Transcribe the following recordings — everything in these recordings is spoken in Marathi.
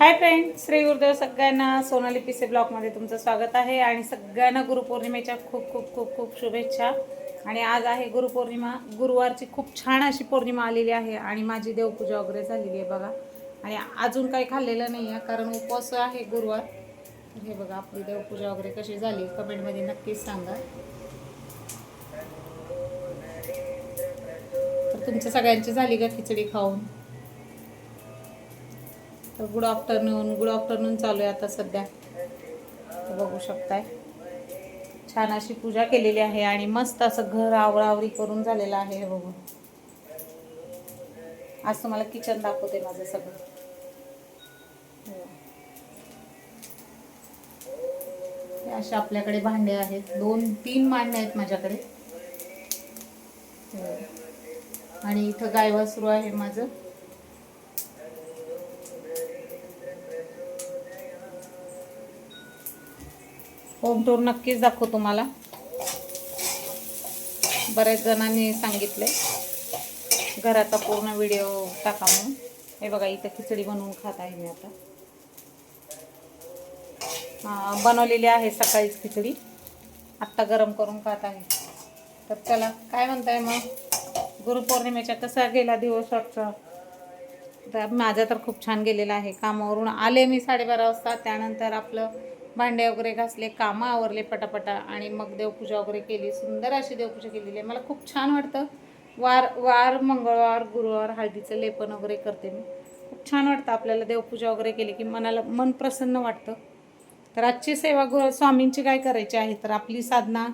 हाय फ्रेंड श्री गुरुदेव सगळ्यांना सोनाली पिसे ब्लॉगमध्ये तुमचं स्वागत आहे आणि सगळ्यांना गुरुपौर्णिमेच्या खूप खूप खूप खूप शुभेच्छा. आणि आज आहे गुरुपौर्णिमा गुरुवारची खूप छान अशी पौर्णिमा आलेली आहे आणि माझी देवपूजा वगैरे झालेली आहे बघा. आणि अजून काही खाल्लेलं नाही आहे कारण उपवास आहे गुरुवार. हे बघा आपली देवपूजा वगैरे कशी झाली कमेंटमध्ये नक्कीच सांगा. तर तुमच्या सगळ्यांची झाली का खिचडी खाऊन? तर गुड आफ्टरनून गुड आफ्टरनून चालू आहे आता सध्या. बघू शकताय. छान अशी पूजा केलेली आहे आणि मस्त असं घर आवरावरी करून झालेलं आहे हे बघून. आज तुम्हाला किचन दाखवते माझं सगळं. हे असे आपल्याकडे भांडे आहेत. दोन तीन मांडे आहेत माझ्याकडे. आणि इथं गायवा सुरू आहे माझं. होम टूर नक्कीच दाखवू तुम्हाला. बऱ्याच जणांनी सांगितले घराचा पूर्ण व्हिडिओ टाका म्हणून. हे बघा इथं खिचडी बनवून खात आहे मी आता. बनवलेली आहे सकाळीच खिचडी. आत्ता गरम करून खात आहे. तर चला काय म्हणताय मग? गुरुपौर्णिमेचा कसा गेला दिवस आजचा तर माझा तर खूप छान गेलेला आहे. कामावरून आले मी साडेबारा वाजता. त्यानंतर आपलं भांडे वगैरे घासले कामं आवरले पटापटा आणि मग देवपूजा वगैरे केली. सुंदर अशी देवपूजा केलेली आहे. मला खूप छान वाटतं. वार वार मंगळवार गुरुवार हळदीचं लेपन वगैरे करते मी. खूप छान वाटतं आपल्याला देवपूजा वगैरे केली की मनाला मन प्रसन्न वाटतं. तर आजची सेवा गु स्वामींची काय करायची आहे? तर आपली साधना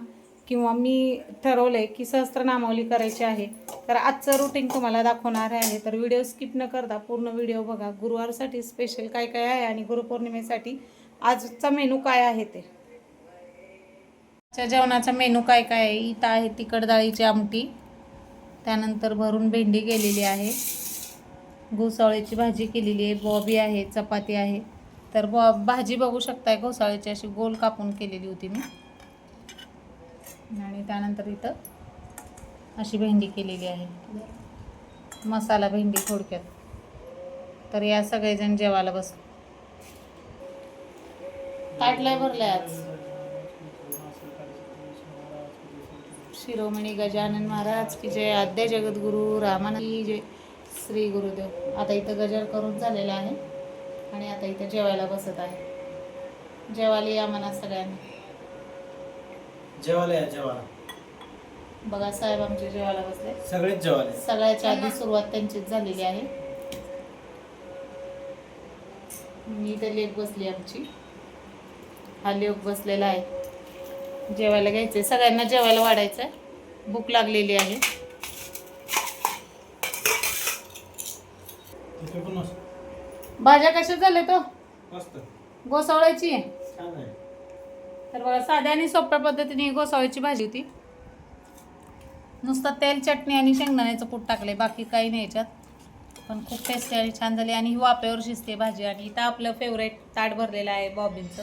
किंवा मी ठरवलं आहे की सहस्त्रनामावली करायची आहे. तर आजचं रुटीन तुम्हाला दाखवणार आहे. तर व्हिडिओ स्किप न करता पूर्ण व्हिडिओ बघा. गुरुवारसाठी स्पेशल काय काय आहे आणि गुरुपौर्णिमेसाठी आजचा मेनू काय आहे ते? आजच्या जेवणाचा मेनू काय काय आहे? इथं आहे तिखट डाळीची आमटी. त्यानंतर भरून भेंडी केलेली आहे. घोसाळ्याची भाजी केलेली आहे. बॉबी आहे चपाती आहे. तर बॉ भाजी बघू शकताय घोसाळ्याची अशी गोल कापून केलेली होती मी. आणि त्यानंतर इथं अशी भेंडी केलेली आहे. मसाला भेंडी थोडक्यात. तर या सगळेजण जेवायला बस ताटलाय भरलाय आज. शिरोमणी गजानन महाराज की जय. आद्य जगद्गुरु रामानंद की जय. श्री गुरुदेव. आता इथं गजर करून झालेला आहे आणि आता इथं जेवायला बसत आहे. जेवायला या म्हणा सगळ्यांना. जेवायला या जेवायला. बघा साहेब आमचे जेवायला बसले. सगळेच जेवायला. सगळ्याच्या आधी सुरुवात त्यांचीच झालेली आहे. मी इथे लेख बसली आमची. हा लेख बसलेला आहे. जेवायला घ्यायचंय. सगळ्यांना जेवायला वाढायचं आहे भूक लागलेली आहे. भाज्या कशा झाल्या तो मस्त. गोसावळ्याची? आहे आहे. तर बघा साध्या आणि सोप्या पद्धतीने गोसावळीची भाजी होती. नुसतं तेल चटणी आणि शेंगदाण्याचं कूट टाकले बाकी काही नाही याच्यात. पण खूप टेस्टी आणि छान झाली. आणि ही वाप्यावर शिजते भाजी. आणि इथं आपलं फेवरेट ताट भरलेलं आहे बॉबींचं